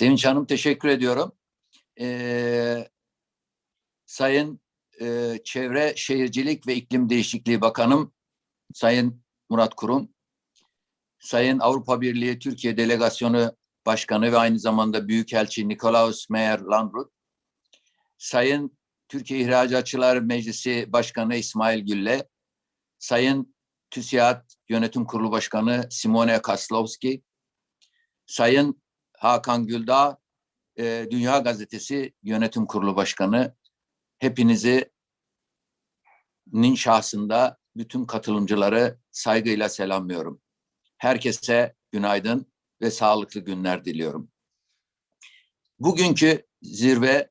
Sevinç Hanım teşekkür ediyorum. Ee, Sayın e, Çevre Şehircilik ve İklim Değişikliği Bakanım Sayın Murat Kurum, Sayın Avrupa Birliği Türkiye Delegasyonu Başkanı ve aynı zamanda Büyükelçi Nikolaus Meyer Landrut, Sayın Türkiye İhracatçılar Meclisi Başkanı İsmail Gülle, Sayın TÜSİAD Yönetim Kurulu Başkanı Simone Kaslowski, Sayın Hakan Güldağ, e, Dünya Gazetesi Yönetim Kurulu Başkanı, hepinizi nin şahsında bütün katılımcıları saygıyla selamlıyorum. Herkese günaydın ve sağlıklı günler diliyorum. Bugünkü zirve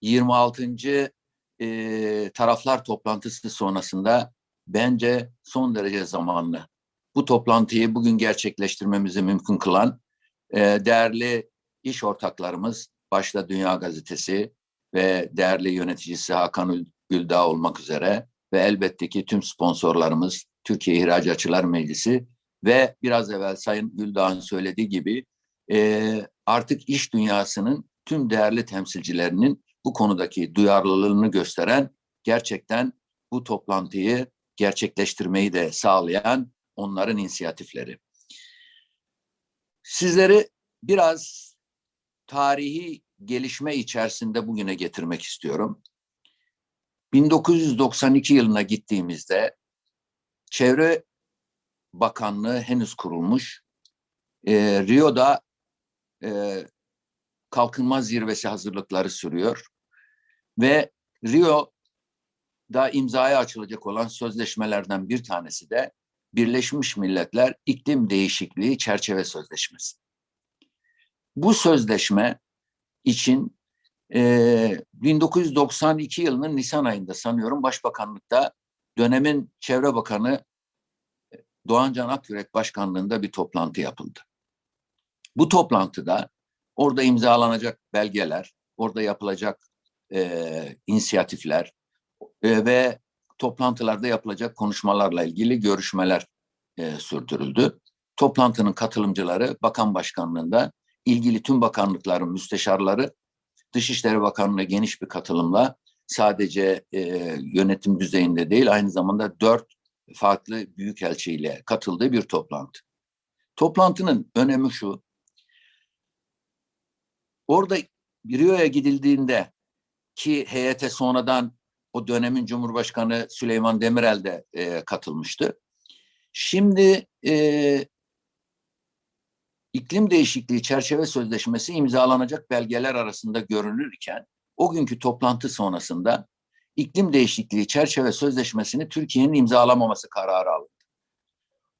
26. E, taraflar toplantısı sonrasında bence son derece zamanlı. Bu toplantıyı bugün gerçekleştirmemizi mümkün kılan e, değerli iş ortaklarımız, başta Dünya Gazetesi ve değerli yöneticisi Hakan Güldağ olmak üzere ve elbette ki tüm sponsorlarımız Türkiye İhracatçılar Meclisi ve biraz evvel Sayın Güldağ'ın söylediği gibi e, artık iş dünyasının tüm değerli temsilcilerinin bu konudaki duyarlılığını gösteren gerçekten bu toplantıyı gerçekleştirmeyi de sağlayan onların inisiyatifleri. Sizleri biraz tarihi gelişme içerisinde bugüne getirmek istiyorum. 1992 yılına gittiğimizde Çevre Bakanlığı henüz kurulmuş. E, Rio'da e, kalkınma zirvesi hazırlıkları sürüyor. Ve Rio'da imzaya açılacak olan sözleşmelerden bir tanesi de Birleşmiş Milletler İklim Değişikliği Çerçeve Sözleşmesi. Bu sözleşme için e, 1992 yılının Nisan ayında sanıyorum Başbakanlıkta dönemin Çevre Bakanı Doğan Can Akyürek Başkanlığında bir toplantı yapıldı. Bu toplantıda orada imzalanacak belgeler, orada yapılacak e, inisiyatifler e, ve toplantılarda yapılacak konuşmalarla ilgili görüşmeler e, sürdürüldü. Toplantının katılımcıları Bakan Başkanlığında ilgili tüm bakanlıkların müsteşarları Dışişleri Bakanlığı geniş bir katılımla sadece e, yönetim düzeyinde değil aynı zamanda dört farklı büyükelçiyle katıldığı bir toplantı. Toplantının önemi şu. Orada Rio'ya gidildiğinde ki heyete sonradan o dönemin Cumhurbaşkanı Süleyman Demirel de e, katılmıştı. Şimdi e, iklim değişikliği çerçeve sözleşmesi imzalanacak belgeler arasında görünürken o günkü toplantı sonrasında iklim değişikliği çerçeve sözleşmesini Türkiye'nin imzalamaması kararı alındı.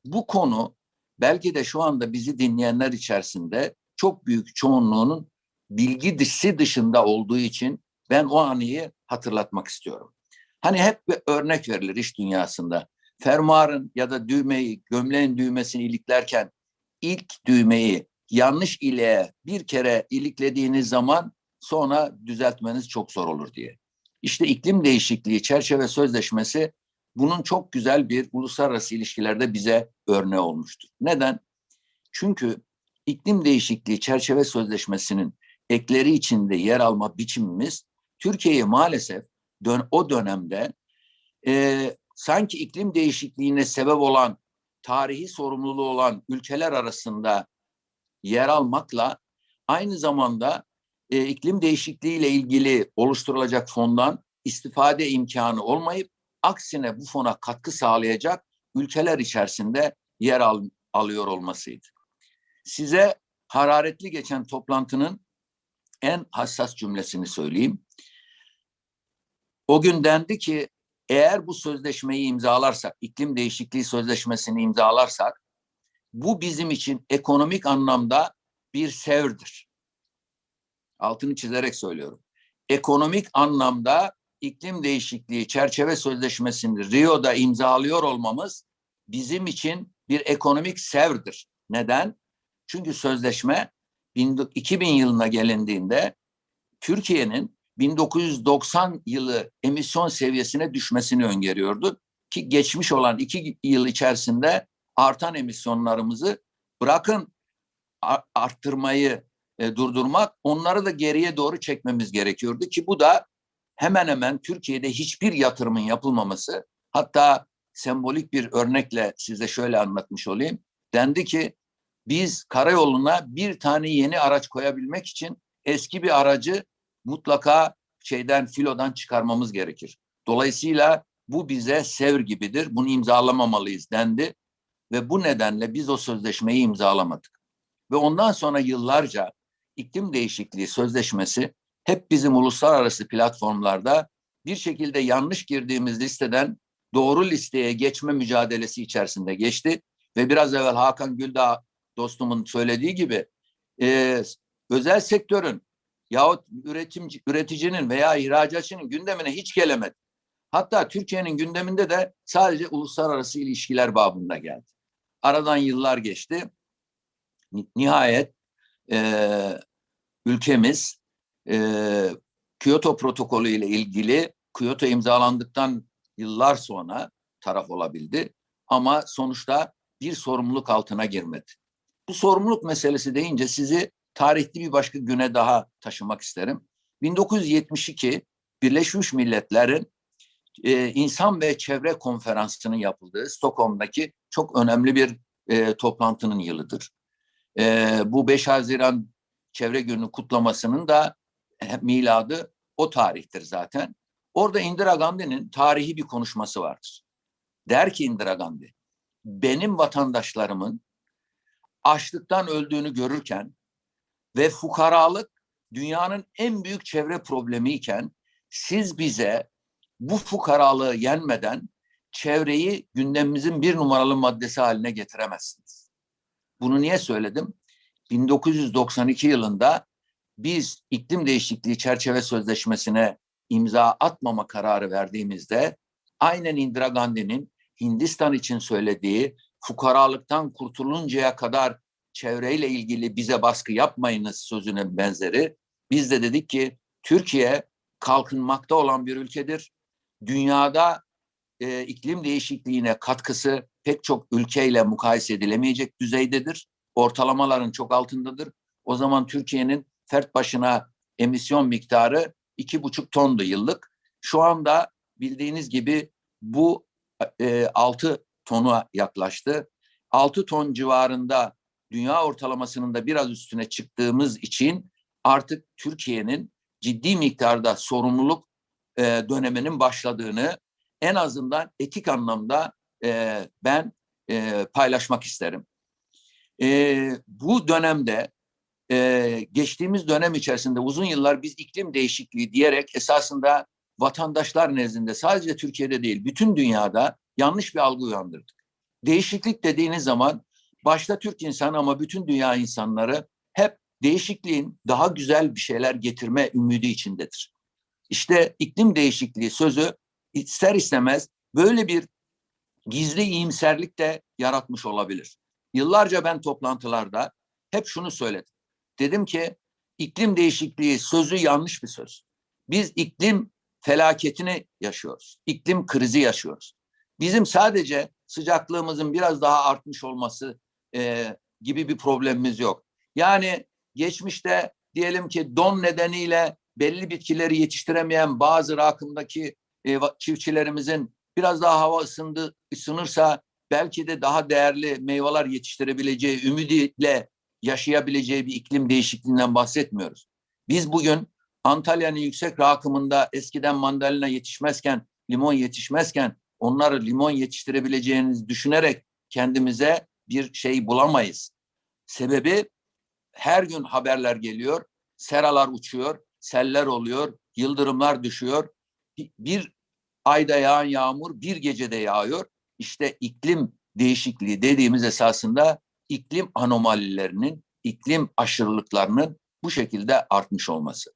Bu konu belki de şu anda bizi dinleyenler içerisinde çok büyük çoğunluğunun bilgi dışı dışında olduğu için ben o anıyı hatırlatmak istiyorum. Hani hep bir örnek verilir iş dünyasında. Fermuarın ya da düğmeyi, gömleğin düğmesini iliklerken ilk düğmeyi yanlış ile bir kere iliklediğiniz zaman sonra düzeltmeniz çok zor olur diye. İşte iklim değişikliği çerçeve sözleşmesi bunun çok güzel bir uluslararası ilişkilerde bize örneği olmuştur. Neden? Çünkü iklim değişikliği çerçeve sözleşmesinin ekleri içinde yer alma biçimimiz Türkiye'yi maalesef dön o dönemde e, sanki iklim değişikliğine sebep olan tarihi sorumluluğu olan ülkeler arasında yer almakla aynı zamanda e, iklim değişikliği ile ilgili oluşturulacak fondan istifade imkanı olmayıp aksine bu fona katkı sağlayacak ülkeler içerisinde yer al, alıyor olmasıydı. Size hararetli geçen toplantının en hassas cümlesini söyleyeyim. O gün dendi ki eğer bu sözleşmeyi imzalarsak, iklim değişikliği sözleşmesini imzalarsak bu bizim için ekonomik anlamda bir sevrdir. Altını çizerek söylüyorum. Ekonomik anlamda iklim değişikliği çerçeve sözleşmesini Rio'da imzalıyor olmamız bizim için bir ekonomik sevrdir. Neden? Çünkü sözleşme 2000 yılına gelindiğinde Türkiye'nin 1990 yılı emisyon seviyesine düşmesini öngörüyordu. Ki geçmiş olan iki yıl içerisinde artan emisyonlarımızı bırakın arttırmayı e, durdurmak, onları da geriye doğru çekmemiz gerekiyordu ki bu da hemen hemen Türkiye'de hiçbir yatırımın yapılmaması, hatta sembolik bir örnekle size şöyle anlatmış olayım. Dendi ki biz karayoluna bir tane yeni araç koyabilmek için eski bir aracı mutlaka şeyden filodan çıkarmamız gerekir. Dolayısıyla bu bize sevr gibidir. Bunu imzalamamalıyız dendi ve bu nedenle biz o sözleşmeyi imzalamadık. Ve ondan sonra yıllarca iklim değişikliği sözleşmesi hep bizim uluslararası platformlarda bir şekilde yanlış girdiğimiz listeden doğru listeye geçme mücadelesi içerisinde geçti. Ve biraz evvel Hakan Güldağ dostumun söylediği gibi e, özel sektörün yahut üretimci, üreticinin veya ihracatçının gündemine hiç gelemedi. Hatta Türkiye'nin gündeminde de sadece uluslararası ilişkiler babında geldi. Aradan yıllar geçti. Nihayet e, ülkemiz e, Kyoto protokolü ile ilgili Kyoto imzalandıktan yıllar sonra taraf olabildi. Ama sonuçta bir sorumluluk altına girmedi. Bu sorumluluk meselesi deyince sizi tarihli bir başka güne daha taşımak isterim. 1972 Birleşmiş Milletler'in e, İnsan ve Çevre Konferansı'nın yapıldığı Stockholm'daki çok önemli bir e, toplantının yılıdır. E, bu 5 Haziran Çevre Günü kutlamasının da miladı o tarihtir zaten. Orada Indira Gandhi'nin tarihi bir konuşması vardır. Der ki Indira Gandhi, benim vatandaşlarımın açlıktan öldüğünü görürken ve fukaralık dünyanın en büyük çevre problemi iken siz bize bu fukaralığı yenmeden çevreyi gündemimizin bir numaralı maddesi haline getiremezsiniz. Bunu niye söyledim? 1992 yılında biz iklim değişikliği çerçeve sözleşmesine imza atmama kararı verdiğimizde aynen Indira Gandhi'nin Hindistan için söylediği fukaralıktan kurtuluncaya kadar çevreyle ilgili bize baskı yapmayınız sözüne benzeri. Biz de dedik ki Türkiye kalkınmakta olan bir ülkedir. Dünyada e, iklim değişikliğine katkısı pek çok ülkeyle mukayese edilemeyecek düzeydedir. Ortalamaların çok altındadır. O zaman Türkiye'nin fert başına emisyon miktarı iki buçuk tondu yıllık. Şu anda bildiğiniz gibi bu e, 6 tona yaklaştı. 6 ton civarında dünya ortalamasının da biraz üstüne çıktığımız için artık Türkiye'nin ciddi miktarda sorumluluk e, döneminin başladığını en azından etik anlamda e, ben e, paylaşmak isterim. E, bu dönemde e, geçtiğimiz dönem içerisinde uzun yıllar biz iklim değişikliği diyerek esasında vatandaşlar nezdinde sadece Türkiye'de değil bütün dünyada yanlış bir algı uyandırdık. Değişiklik dediğiniz zaman başta Türk insanı ama bütün dünya insanları hep değişikliğin daha güzel bir şeyler getirme ümidi içindedir. İşte iklim değişikliği sözü ister istemez böyle bir gizli iyimserlik de yaratmış olabilir. Yıllarca ben toplantılarda hep şunu söyledim. Dedim ki iklim değişikliği sözü yanlış bir söz. Biz iklim felaketini yaşıyoruz. İklim krizi yaşıyoruz. Bizim sadece sıcaklığımızın biraz daha artmış olması e, gibi bir problemimiz yok. Yani geçmişte diyelim ki don nedeniyle belli bitkileri yetiştiremeyen bazı rakımdaki e, çiftçilerimizin biraz daha hava ısındı, ısınırsa belki de daha değerli meyveler yetiştirebileceği ümidiyle yaşayabileceği bir iklim değişikliğinden bahsetmiyoruz. Biz bugün Antalya'nın yüksek rakımında eskiden mandalina yetişmezken, limon yetişmezken onları limon yetiştirebileceğinizi düşünerek kendimize bir şey bulamayız. Sebebi her gün haberler geliyor, seralar uçuyor, seller oluyor, yıldırımlar düşüyor. Bir ayda yağan yağmur bir gecede yağıyor. İşte iklim değişikliği dediğimiz esasında iklim anomalilerinin, iklim aşırılıklarının bu şekilde artmış olması.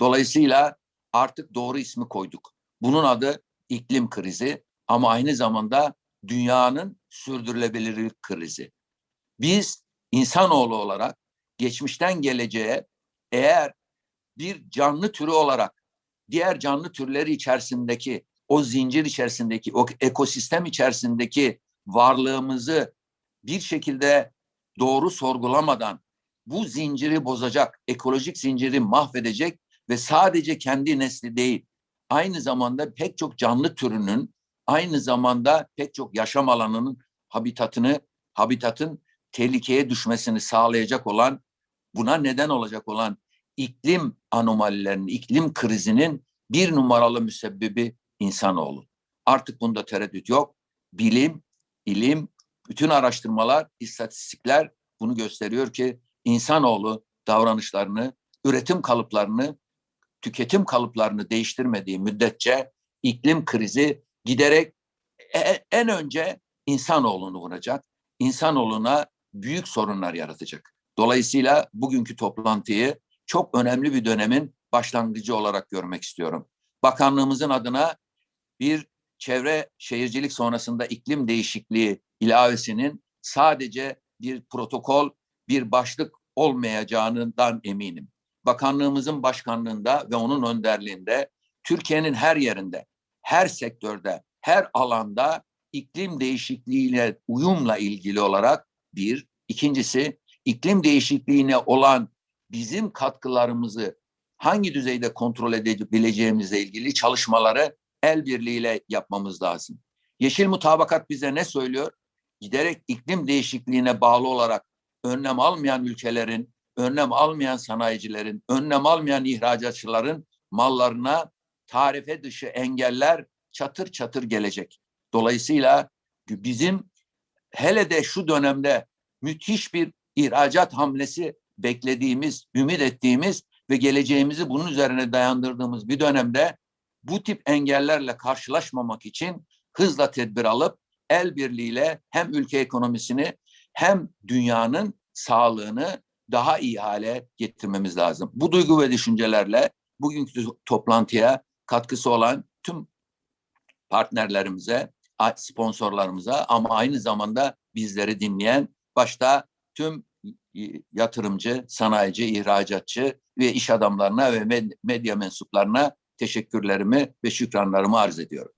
Dolayısıyla artık doğru ismi koyduk. Bunun adı iklim krizi ama aynı zamanda dünyanın sürdürülebilirlik krizi. Biz insanoğlu olarak geçmişten geleceğe eğer bir canlı türü olarak diğer canlı türleri içerisindeki o zincir içerisindeki o ekosistem içerisindeki varlığımızı bir şekilde doğru sorgulamadan bu zinciri bozacak, ekolojik zinciri mahvedecek ve sadece kendi nesli değil, aynı zamanda pek çok canlı türünün, aynı zamanda pek çok yaşam alanının habitatını, habitatın tehlikeye düşmesini sağlayacak olan, buna neden olacak olan iklim anomalilerinin, iklim krizinin bir numaralı müsebbibi insanoğlu. Artık bunda tereddüt yok. Bilim, ilim, bütün araştırmalar, istatistikler bunu gösteriyor ki insanoğlu davranışlarını, üretim kalıplarını, tüketim kalıplarını değiştirmediği müddetçe iklim krizi giderek e- en önce insanoğlunu vuracak. İnsanoğluna büyük sorunlar yaratacak. Dolayısıyla bugünkü toplantıyı çok önemli bir dönemin başlangıcı olarak görmek istiyorum. Bakanlığımızın adına bir çevre şehircilik sonrasında iklim değişikliği ilavesinin sadece bir protokol, bir başlık olmayacağından eminim. Bakanlığımızın başkanlığında ve onun önderliğinde Türkiye'nin her yerinde, her sektörde, her alanda iklim değişikliğiyle uyumla ilgili olarak bir, ikincisi iklim değişikliğine olan bizim katkılarımızı hangi düzeyde kontrol edebileceğimizle ilgili çalışmaları el birliğiyle yapmamız lazım. Yeşil mutabakat bize ne söylüyor? Giderek iklim değişikliğine bağlı olarak önlem almayan ülkelerin, önlem almayan sanayicilerin, önlem almayan ihracatçıların mallarına tarife dışı engeller çatır çatır gelecek. Dolayısıyla bizim hele de şu dönemde müthiş bir ihracat hamlesi beklediğimiz, ümit ettiğimiz ve geleceğimizi bunun üzerine dayandırdığımız bir dönemde bu tip engellerle karşılaşmamak için hızla tedbir alıp el birliğiyle hem ülke ekonomisini hem dünyanın sağlığını daha iyi hale getirmemiz lazım. Bu duygu ve düşüncelerle bugünkü toplantıya katkısı olan tüm partnerlerimize, sponsorlarımıza ama aynı zamanda bizleri dinleyen başta tüm yatırımcı, sanayici, ihracatçı ve iş adamlarına ve medya mensuplarına teşekkürlerimi ve şükranlarımı arz ediyorum.